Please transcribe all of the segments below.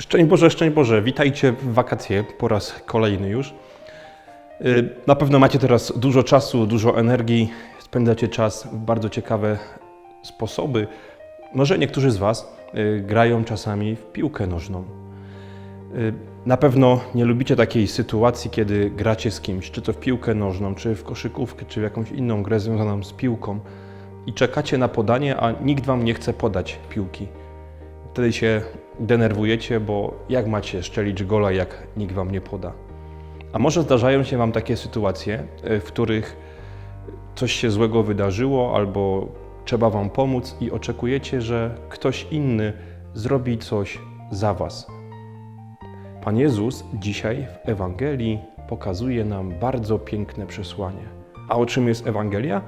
Szczęść Boże, szczęść Boże, witajcie w wakacje po raz kolejny już. Y, Na pewno macie teraz dużo czasu, dużo energii, spędzacie czas w bardzo ciekawe sposoby. Może niektórzy z Was y, grają czasami w piłkę nożną. Y, Na pewno nie lubicie takiej sytuacji, kiedy gracie z kimś, czy to w piłkę nożną, czy w koszykówkę, czy w jakąś inną grę związaną z piłką i czekacie na podanie, a nikt Wam nie chce podać piłki. Wtedy się denerwujecie, bo jak macie szczelić gola, jak nikt wam nie poda? A może zdarzają się wam takie sytuacje, y, w których coś się złego wydarzyło albo trzeba wam pomóc i oczekujecie, że ktoś inny zrobi coś za was. Pan Jezus dzisiaj w Ewangelii pokazuje nam bardzo piękne przesłanie. A o czym jest Ewangelia?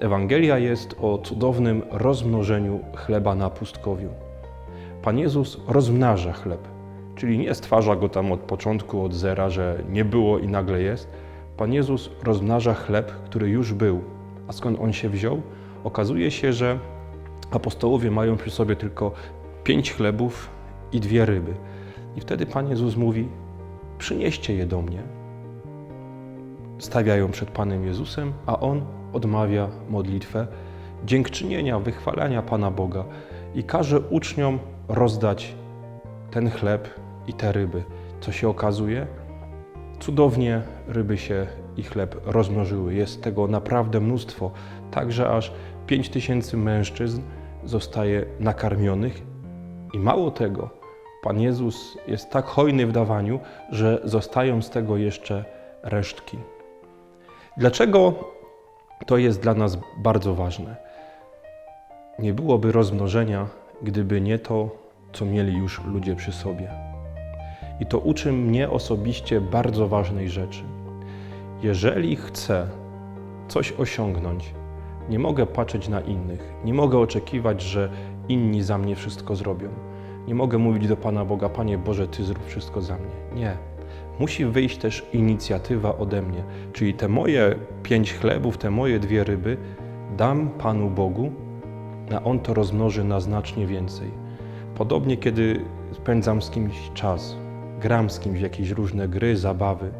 Ewangelia jest o cudownym rozmnożeniu chleba na pustkowiu. Pan Jezus rozmnaża chleb, czyli nie stwarza go tam od początku, od zera, że nie było i nagle jest. Pan Jezus rozmnaża chleb, który już był. A skąd on się wziął? Okazuje się, że apostołowie mają przy sobie tylko pięć chlebów i dwie ryby. I wtedy Pan Jezus mówi: Przynieście je do mnie. Stawiają przed Panem Jezusem, a on odmawia modlitwę dziękczynienia, wychwalania Pana Boga i każe uczniom rozdać ten chleb i te ryby. Co się okazuje? Cudownie ryby się i chleb rozmnożyły. Jest tego naprawdę mnóstwo, także aż 5 tysięcy mężczyzn zostaje nakarmionych i mało tego, Pan Jezus jest tak hojny w dawaniu, że zostają z tego jeszcze resztki. Dlaczego to jest dla nas bardzo ważne? Nie byłoby rozmnożenia, gdyby nie to, co mieli już ludzie przy sobie. I to uczy mnie osobiście bardzo ważnej rzeczy. Jeżeli chcę coś osiągnąć, nie mogę patrzeć na innych, nie mogę oczekiwać, że inni za mnie wszystko zrobią. Nie mogę mówić do Pana Boga, Panie Boże, Ty zrób wszystko za mnie. Nie. Musi wyjść też inicjatywa ode mnie, czyli te moje pięć chlebów, te moje dwie ryby dam Panu Bogu, a On to rozmnoży na znacznie więcej. Podobnie, kiedy spędzam z kimś czas, gram z kimś w jakieś różne gry, zabawy,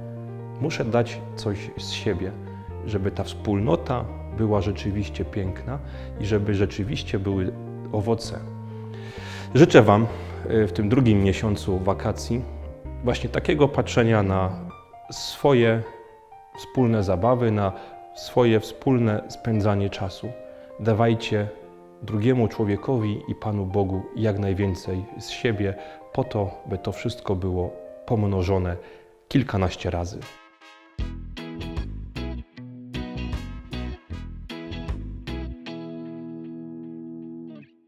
muszę dać coś z siebie, żeby ta wspólnota była rzeczywiście piękna i żeby rzeczywiście były owoce. Życzę Wam y, w tym drugim miesiącu wakacji właśnie takiego patrzenia na swoje wspólne zabawy, na swoje wspólne spędzanie czasu. Dawajcie drugiemu człowiekowi i Panu Bogu jak najwięcej z siebie, po to, by to wszystko było pomnożone kilkanaście razy.